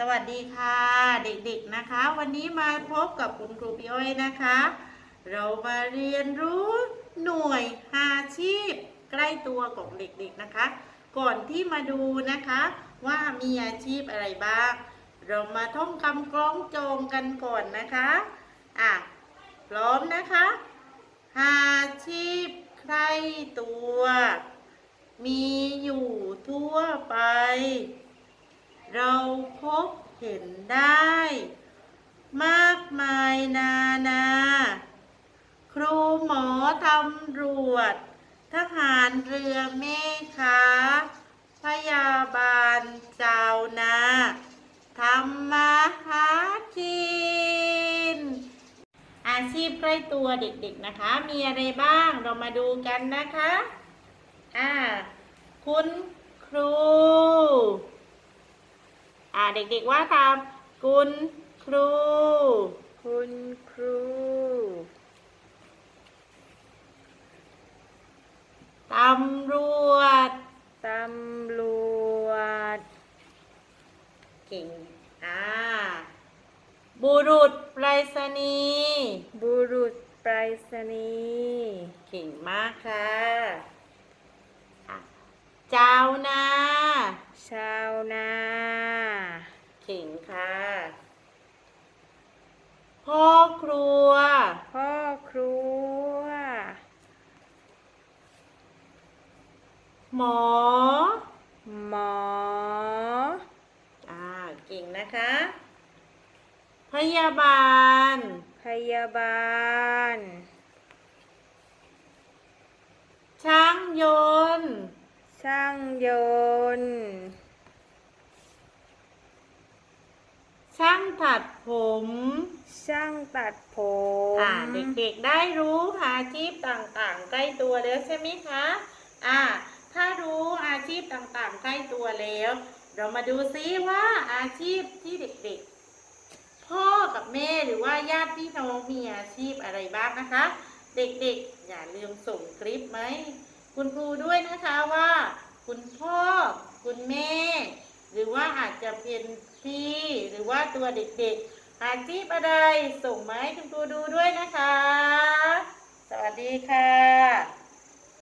สวัสดีค่ะเด็กๆนะคะ วันนี้มาพบกับคุณครูพี่อ้อยนะคะ เรามาเรียนรู้หน่วยอาชีพ ใกล้ตัวของเด็กๆนะคะ ก่อนที่มาดูนะคะ ว่ามีอาชีพอะไรบ้าง เรามาท่องคำกล้องโจงกันก่อนนะคะอะพร้อมนะคะ อาชีพใกล้ตัว มีอยู่ทั่วไป บเห็นได้ มากมายนานา ครูหมอตำรวจ ทหารเรือเมฆาพยาบาลเจ้านาทำมาหากิน อาชีพใกล้ตัวเด็กๆนะคะ มีอะไรบ้างเรามาดูกันนะคะ อ่า คุณครู อ่าเด็กๆว่าตามคุณครู คุณครู ตำรวจ ตำรวจ เก่ง อ่า บุรุษไปรษณีย์บุรุษไปรษณีย์เก่งมากค่ะอะ เจ้านา ชาวนา เก่งค่ะ พ่อครัว พ่อครัว หมอ หมอ อ่า เก่งนะคะ พยาบาล พยาบาล ช่างยนต์ ช่างยนต์ ช่างตัดผม ช่างตัดผมอ่าเด็กๆได้รู้อาชีพต่างๆ ใกล้ตัวแล้วใช่ไหมคะ อ่า ถ้ารู้อาชีพต่างๆ ใกล้ตัวแล้ว เรามาดูซิว่าอาชีพที่เด็กๆ พ่อกับแม่หรือว่าญาติพี่น้องมีอาชีพอะไรบ้างนะคะ เด็กๆ อย่าลืมส่งคลิปไหมคุณครูด้วยนะคะว่า คุณพ่อ คุณแม่ หรือว่าอาจจะเป็นพี่หรือว่าตัวเด็กๆอาชีพอะไรส่งมาให้คุณครูดูด้วยนะคะ สวัสดีค่ะ